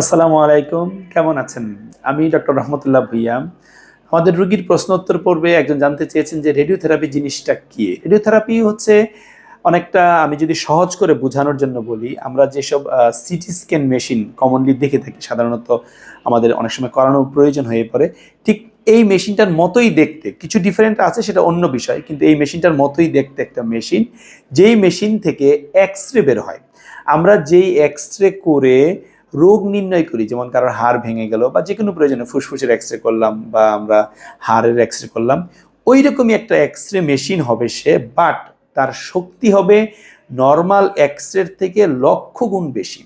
আসসালামু আলাইকুম, কেমন আছেন? আমি ডক্টর রহমতুল্লাহ ভুইয়া। আমাদের রুগীর প্রশ্নোত্তর পর্বে একজন জানতে চেয়েছেন যে রেডিওথেরাপি জিনিসটা কি? রেডিওথেরাপি হচ্ছে অনেকটা আমি যদি সহজ করে বোঝানোর জন্য বলি, আমরা যেসব সিটি স্ক্যান মেশিন কমনলি দেখে থাকি, সাধারণত আমাদের অনেক সময় করানোর প্রয়োজন হয়ে পড়ে। ঠিক এই মেশিনটার মতোই দেখতে, কিছু ডিফারেন্ট আছে, সেটা অন্য বিষয়, কিন্তু এই মেশিনটার মতোই দেখতে একটা মেশিন, যেই মেশিন থেকে এক্স রে বের হয়। আমরা যেই এক্স রে করে রোগ নির্ণয় করি, যেমন কারোর হাড় ভেঙে গেল বা যে কোনো প্রয়োজনে ফুসফুসের এক্স রে করলাম বা আমরা হাড়ের এক্স রে করলাম ওই রকমই একটা এক্স রে মেশিন হবে সে বাট তার শক্তি হবে নর্মাল এক্স রের থেকে লক্ষ গুণ বেশি।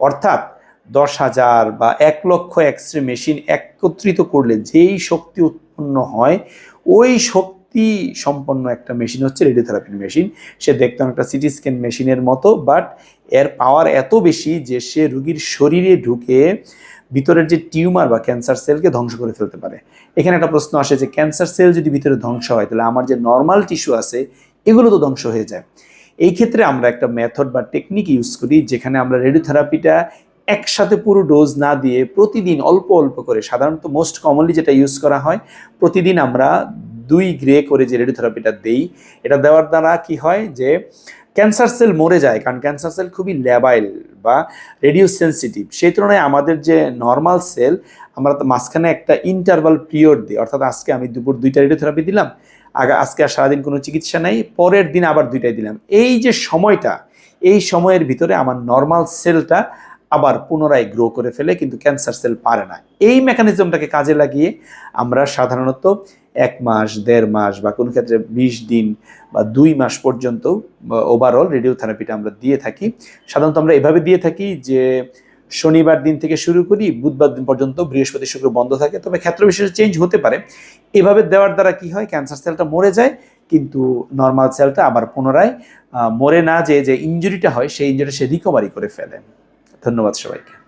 অর্থাৎ দশ হাজার বা এক লক্ষ এক্স রে মেশিন একত্রিত করলে যেই শক্তি উৎপন্ন হয়, ওই শক্তি সম্পন্ন একটা মেশিন হচ্ছে রেডিওথেরাপির মেশিন সে দেখতে অনেকটা সিটি স্ক্যান মেশিনের মতো বাট এর পাওয়ার এত বেশি যে সে রুগীর শরীরে ঢুকে ভিতরের যে টিউমার বা ক্যান্সার সেলকে ধ্বংস করে ফেলতে পারে। এখানে একটা প্রশ্ন আসে যে ক্যান্সার সেল যদি ভিতরে ধ্বংস হয়, তাহলে আমার যে নর্মাল টিস্যু আছে, এগুলো তো ধ্বংস হয়ে যায়। এই ক্ষেত্রে আমরা একটা মেথড বা টেকনিক ইউজ করি, যেখানে আমরা রেডিওথেরাপিটা একসাথে পুরো ডোজ না দিয়ে প্রতিদিন অল্প অল্প করে, সাধারণত মোস্ট কমনলি যেটা ইউজ করা হয়, প্রতিদিন আমরা দুই গ্রে করে যে রেডিওথেরাপিটা দেই, এটা দেওয়ার দ্বারা কি হয় যে ক্যান্সার সেল মরে যায়, কারণ ক্যান্সার সেল খুবই ল্যাবাইল বা রেডিও সেন্সিটিভ সেই তুলনায় আমাদের যে নর্মাল সেল আমরা তো মাঝখানে একটা ইন্টারভাল পিরিয়ড দিই, অর্থাৎ আজকে আমি দুপুর দুইটা রেডিওথেরাপি দিলাম, আগে, আজকে আর সারাদিন কোনো চিকিৎসা নেই, পরের দিন আবার দুইটাই দিলাম। এই যে সময়টা, এই সময়ের ভিতরে আমার নর্মাল সেলটা আবার পুনরায় গ্রো করে ফেলে, কিন্তু ক্যান্সার সেল পারে না। এই মেকানিজমটাকে কাজে লাগিয়ে আমরা সাধারণত এক মাস, দেড় মাস বা কোনো ক্ষেত্রে বিশ দিন বা দুই মাস পর্যন্ত ওভারঅল রেডিওথেরাপিটা আমরা দিয়ে থাকি। সাধারণত আমরা এভাবে দিয়ে থাকি যে, শনিবার দিন থেকে শুরু করি, বুধবার দিন পর্যন্ত বৃহস্পতি শুক্র বন্ধ থাকে। তবে ক্ষেত্র বিশেষে চেঞ্জ হতে পারে। এভাবে দেওয়ার দ্বারা কি হয়? ক্যান্সার সেলটা মরে যায়, কিন্তু নর্মাল সেলটা আবার পুনরায় মরে না যে যে ইঞ্জুরিটা হয়, সেই ইঞ্জুরি সে রিকভারি করে ফেলে। ধন্যবাদ সবাইকে।